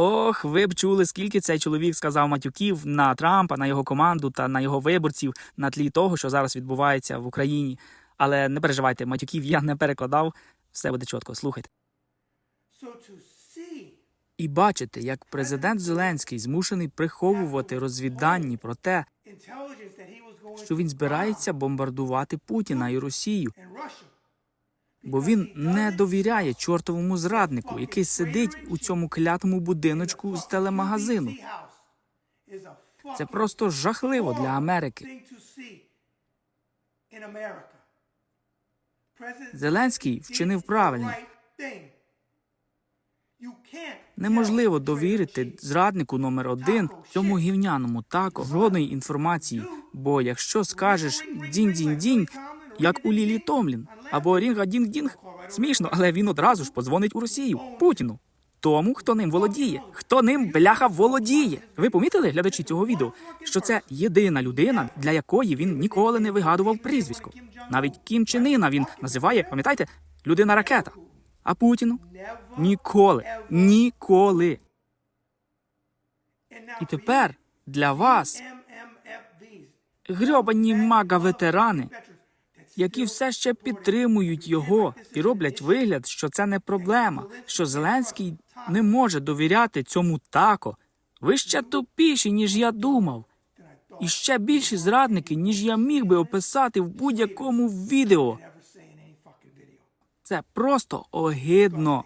Ох, ви б чули, скільки цей чоловік сказав матюків на Трампа, на його команду та на його виборців на тлі того, що зараз відбувається в Україні. Але не переживайте, матюків я не перекладав, все буде чітко. Слухайте. І бачите, як президент Зеленський змушений приховувати розвіддані про те, що він збирається бомбардувати Путіна і Росію, бо він не довіряє чортовому зраднику, який сидить у цьому клятому будиночку з телемагазину. Це просто жахливо для Америки. Зеленський вчинив правильно. Неможливо довірити зраднику номер один цьому гівняному тако жодної інформації. Бо якщо скажеш дінь-дінь-дінь, як у Лілі Томлін, або рінга-дінг-дінг, смішно, але він одразу ж подзвонить у Росію Путіну. Тому, хто ним володіє, хто ним бляха володіє. Ви помітили, глядачі цього відео, що це єдина людина, для якої він ніколи не вигадував прізвисько. Навіть Кім Чен Іна він називає, пам'ятаєте, людина ракета. А Путіну ніколи, ніколи. І тепер для вас, грьобані veterans, that's які все ще підтримують його і роблять вигляд, що це не проблема, що Зеленський не може довіряти цьому тако. Ви ще тупіші, ніж я думав. І ще більші зрадники, ніж я міг би описати в будь-якому відео. Це просто огидно.